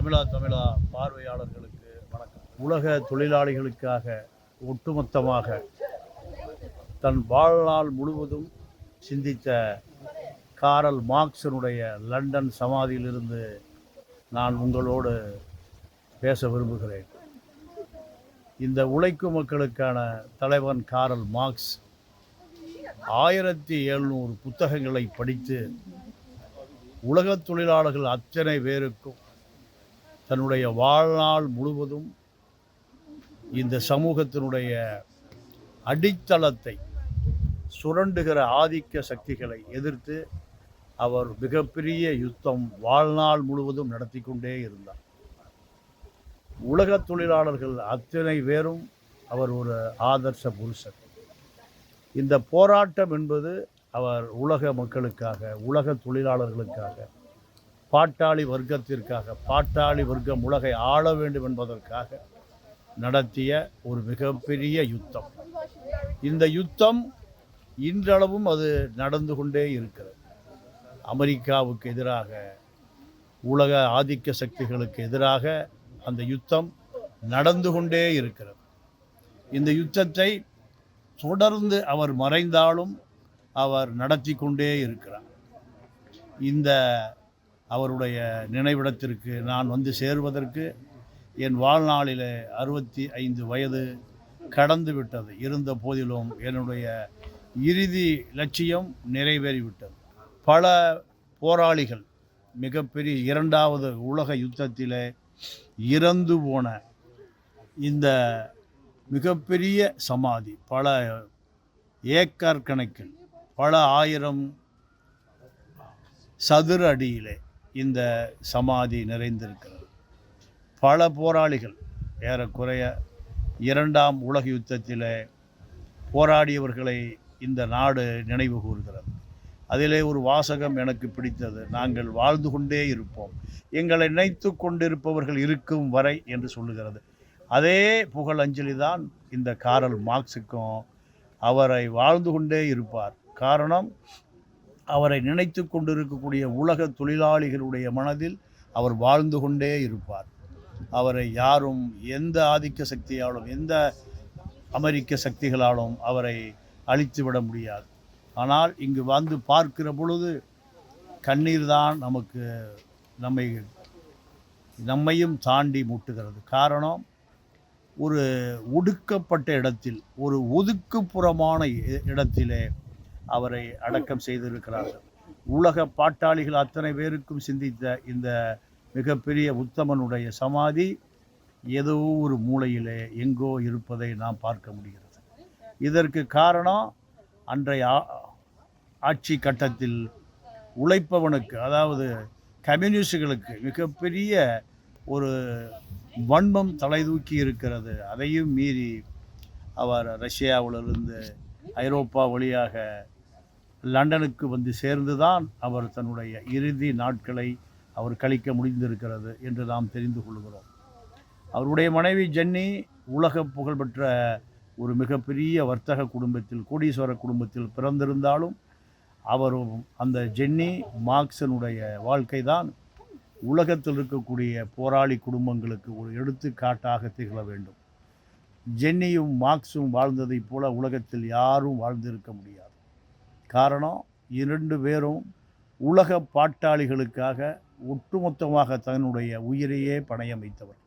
தமிழா தமிழா பார்வையாளர்களுக்கு வணக்கம். உலக தொழிலாளிகளுக்காக ஒட்டுமொத்தமாக தன் வாழ்நாள் முழுவதும் சிந்தித்த காரல் மார்க்சனுடைய லண்டன் சமாதியிலிருந்து நான் உங்களோடு பேச விரும்புகிறேன். இந்த உழைக்கும் மக்களுக்கான தலைவன் காரல் மார்க்ஸ் ஆயிரத்தி எழுநூறு புத்தகங்களை படித்து உலகத் தொழிலாளர்கள் அத்தனை பேருக்கும் தன்னுடைய வாழ்நாள் முழுவதும் இந்த சமூகத்தினுடைய அடித்தளத்தை சுரண்டுகிற ஆதிக்க சக்திகளை எதிர்த்து அவர் மிகப்பெரிய யுத்தம் வாழ்நாள் முழுவதும் நடத்தி கொண்டே இருந்தார். உலகத் தொழிலாளர்கள் அத்தனை பேரும் அவர் ஒரு ஆதர்ச புருஷன் இந்த போராட்டம் என்பது அவர் உலக மக்களுக்காக உலக தொழிலாளர்களுக்காக பாட்டாளி வர்க்கத்திற்காக பாட்டாளி வர்க்கம் உலகை ஆள வேண்டும் என்பதற்காக நடத்திய ஒரு மிகப்பெரிய யுத்தம். இந்த யுத்தம் இன்றளவும் அது நடந்து கொண்டே இருக்கிறது. அமெரிக்காவுக்கு எதிராக உலக ஆதிக்க சக்திகளுக்கு எதிராக அந்த யுத்தம் நடந்து கொண்டே இருக்கிறது. இந்த யுத்தத்தை தொடர்ந்து அவர் மறைந்தாலும் அவர் நடத்தி கொண்டே இருக்கிறார். இந்த அவருடைய நினைவிடத்திற்கு நான் வந்து சேருவதற்கு என் வாழ்நாளில் அறுபத்தி ஐந்து வயது கடந்து விட்டது. இருந்த போதிலும் என்னுடைய இறுதி லட்சியம் நிறைவேறிவிட்டது. பல போராளிகள் மிகப்பெரிய இரண்டாவது உலக யுத்தத்திலே இறந்து போன இந்த மிகப்பெரிய சமாதி பல ஏக்கர் கணக்கில் பல ஆயிரம் சதுர அடியிலே இந்த சமாதி நிறைந்திருக்கிறது. பல போராளிகள் ஏறக்குறைய இரண்டாம் உலக யுத்தத்தில் போராடியவர்களை இந்த நாடு நினைவு கூறுகிறது. அதிலே ஒரு வாசகம் எனக்கு பிடித்தது. நாங்கள் வாழ்ந்து கொண்டே இருப்போம். எங்களை நினைத்து கொண்டிருப்பவர்கள் இருக்கும் வரை என்று சொல்லுகிறது. அதே புகழஞ்சலி தான் இந்த காரல் மார்க்ஸுக்கும். அவரை வாழ்ந்து கொண்டே இருப்பார். காரணம் அவரை நினைத்து கொண்டிருக்கக்கூடிய உலக தொழிலாளிகளுடைய மனதில் அவர் வாழ்ந்து கொண்டே இருப்பார். அவரை யாரும் எந்த ஆதிக்க சக்தியாலும் எந்த அமெரிக்க சக்திகளாலும் அவரை அழித்து விட முடியாது. ஆனால் இங்கு வந்து பார்க்கிற பொழுது கண்ணீர் தான் நமக்கு நம்மை நம்மையும் தாண்டி மூட்டுகிறது. காரணம் ஒரு ஒடுக்கப்பட்ட இடத்தில் ஒரு ஒதுக்குப்புறமான இடத்திலே அவரை அடக்கம் செய்திருக்கிறார்கள். உலக பாட்டாளிகள் அத்தனை பேருக்கும் சிந்தித்த இந்த மிகப்பெரிய உத்தமனுடைய சமாதி ஏதோ ஒரு மூலையிலே எங்கோ இருப்பதை நாம் பார்க்க முடிகிறது. இதற்கு காரணம் அன்றைய ஆ- ஆட்சி கட்டத்தில் உழைப்பவனுக்கு அதாவது கம்யூனிஸ்டுகளுக்கு மிகப்பெரிய ஒரு வன்மம் தலைதூக்கி இருக்கிறது. அதையும் மீறி அவர் ரஷ்யாவிலிருந்து ஐரோப்பா வழியாக லண்டனுக்கு வந்து சேர்ந்துதான் அவர் தன்னுடைய இறுதி நாட்களை அவர் கழிக்க முடிந்திருக்கிறது என்று நாம் தெரிந்து கொள்கிறோம். அவருடைய மனைவி ஜென்னி உலக புகழ்பெற்ற ஒரு மிகப்பெரிய வர்த்தக குடும்பத்தில் கோடீஸ்வர குடும்பத்தில் பிறந்திருந்தாலும் அவரும் அந்த ஜென்னி மார்க்சனுடைய வாழ்க்கை தான் உலகத்தில் இருக்கக்கூடிய போராளி குடும்பங்களுக்கு ஒரு எடுத்துக்காட்டாக திகழ வேண்டும். ஜென்னியும் மார்க்ஸும் வாழ்ந்ததைப் போல உலகத்தில் யாரும் வாழ்ந்திருக்க முடியாது. காரணம் இரண்டு பேரும் உலக பாட்டாளிகளுக்காக ஒட்டுமொத்தமாக தன்னுடைய உயிரையே பணயம் வைத்தவர்